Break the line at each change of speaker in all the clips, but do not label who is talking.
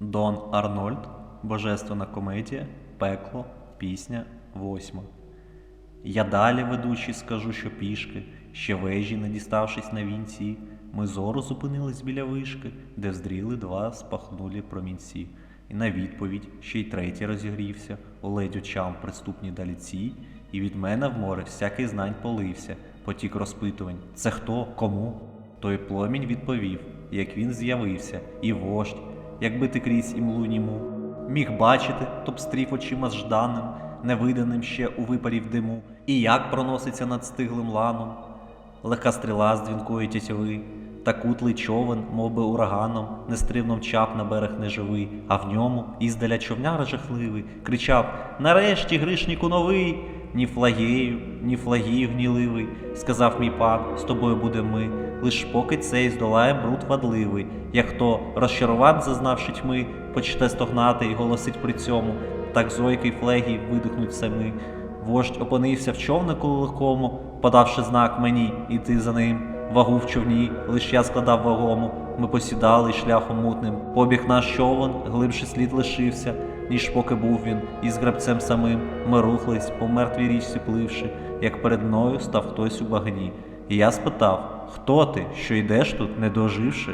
Дон Арнольд, Божественна комедія, пекло, пісня восьма. Я далі ведучий скажу, що пішки, ще вежі, не діставшись на вінці, ми зору зупинились біля вишки, де вздріли два спахнулі промінці. І на відповідь ще й третій розігрівся, ледь очам приступні даліці, і від мене в море всякий знань полився, потік розпитувань. Це хто? Кому? Той пломінь відповів, як він з'явився, і вождь, якби ти крізь імлу німу, міг бачити, то б стрів очима жданим, невиданим ще у випарі в диму, і як проноситься над стиглим ланом, легка стріла з дзвінкої тятьови, та кутлий човен, мов би ураганом, нестривно мчав на берег неживий, а в ньому іздаля човняра жахливий, кричав Нарешті гришніку новий, ні флагею, ні флагію гніливий, сказав мій пан, з тобою будем ми, лиш поки цей здолаєм бруд вадливий, як хто розчарувань, зазнавши тьми, почне стогнати і голосить при цьому, так зойки й флегі видихнуть самі. Вождь опинився в човнику легкому, подавши знак мені іти за ним. Вагу в човні, лиш я складав вагому. Ми посідали шляхом мутним. Побіг наш човен, глибший слід лишився, ніж поки був він, і з гребцем самим ми рухались, по мертвій річці пливши, як перед мною став хтось у багні. І я спитав: Хто ти, що йдеш тут, не доживши?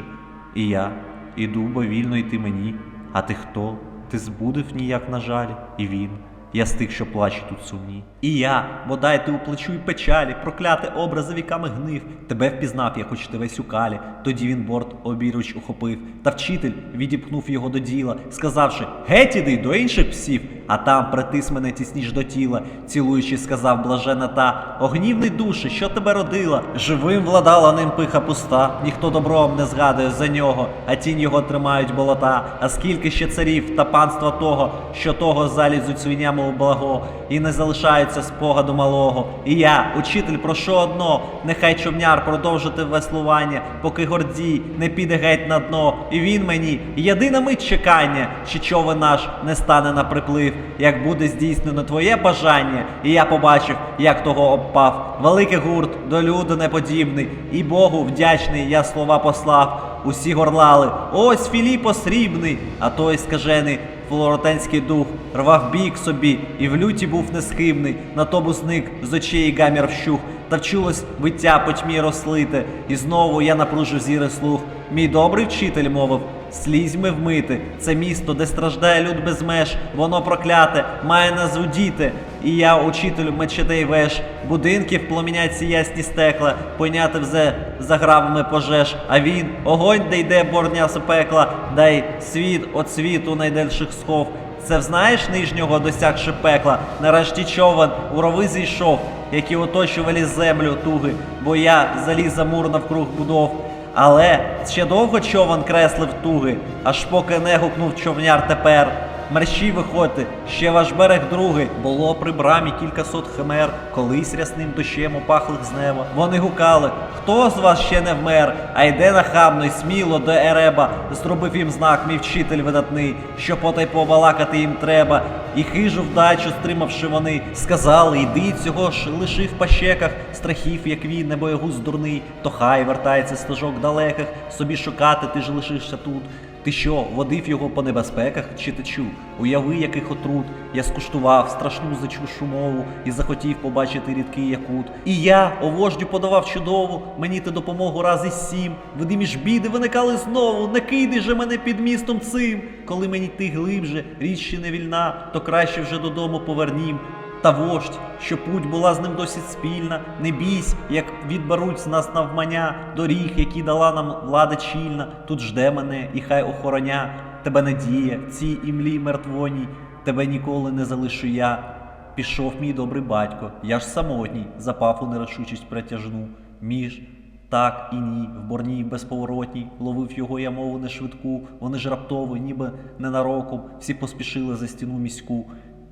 І я іду, бо вільно йти мені. А ти хто? Ти збудив ніяк на жаль, і він. Я з тих, що плаче тут сумні. І я, бодай ти у плечу й печалі, прокляте образи віками гнив. Тебе впізнав я, хоч ти весь у калі. Тоді він борт обіруч ухопив. Та вчитель відіпхнув його до діла, сказавши: Геть іди до інших псів, а там притис мене тісніш до тіла, цілуючи, сказав блажена та огнівний душе, що тебе родила. Живим владала ним пиха пуста, ніхто добром не згадує за нього, а тінь його тримають болота. А скільки ще царів та панства того, що того залізуть свинями у благо, і не залишається спогаду малого. І я, учитель, прошу одно, нехай човняр продовжити веслування, поки гордій не піде геть на дно. І він мені єдина мить чекання, чи човен наш не стане на приплив, як буде здійснено твоє бажання. І я побачив, як того обпав. Великий гурт до люду неподібний, і Богу вдячний я слова послав. Усі горлали, ось Філіпо срібний, а той скажений флоротенський дух рвав бік собі, і в люті був несхибний, на тому зник з очей гамір вщух, та вчулось виття по тьмі розлите, і знову я напружив зіри слух. Мій добрий вчитель мовив, слізьми вмити, це місто, де страждає люд без меж, воно прокляте, має назву діти. І я, учителю мечетей веж, будинків пломінять ці ясні стекла, пойняти взе за гравами пожеж, а він, огонь, де йде борня з пекла, дай світ от світу найдальших схов. Це взнаєш нижнього досягши пекла, нарешті човен у рови зійшов, які оточували землю туги, бо я заліз за мур навкруг будов. Але ще довго човен креслив туги, аж поки не гукнув човняр тепер. Мерщій виходьте, ще ваш берег другий. Було при брамі кількасот химер, колись рясним дощем опахлих з неба. Вони гукали, хто з вас ще не вмер, а йде нахабно й сміло до Ереба. Зробив їм знак, мій вчитель видатний, що потай побалакати їм треба. І хижу вдачу, стримавши вони, сказали, йди цього ж лиши в пащеках, страхів, як він, не боягуз дурний, то хай вертається стежок далеких, собі шукати ти ж лишишся тут. Ти що, водив його по небезпеках чи ти чув? Уяви, яких отрут. Я скуштував страшну зачу шумову і захотів побачити рідкий якут. І я, о вождю, подавав чудову, мені ти допомогу раз із сім. Видимі ж біди виникали знову, не кидай же мене під містом цим. Коли мені ти глибже, річ ще не вільна, то краще вже додому повернім. Та вождь, що путь була з ним досить спільна, не бійсь, як відберуть з нас навмання доріг, які дала нам влада чільна. Тут жде мене, і хай охороня тебе надія, цій імлі мертвоній, тебе ніколи не залишу я. Пішов мій добрий батько, я ж самотній, запав у нерішучість притяжну. Між так і ні, в борній безповоротній, ловив його я мову не швидку, вони ж раптово, ніби ненароком, всі поспішили за стіну міську.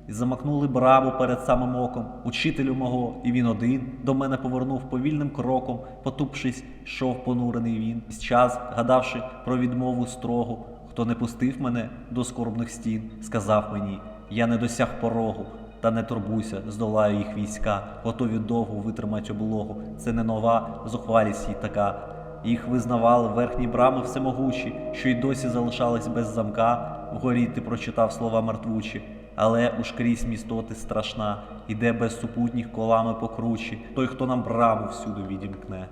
І замахнули браму перед самим оком, учителю мого, і він один до мене повернув повільним кроком, потупшись, йшов понурений він. З час, гадавши про відмову строгу, хто не пустив мене до скорбних стін, сказав мені: я не досяг порогу, та не турбуйся, здолаю їх війська, готові довго витримати облогу. Це не нова зухвалість їй така. Їх визнавали верхні брами всемогучі, що й досі залишались без замка. вгорі ти прочитав слова мертвучі, але уж крізь містоти страшна, іде без супутніх колами покручі, той, хто нам браму всюди відімкне.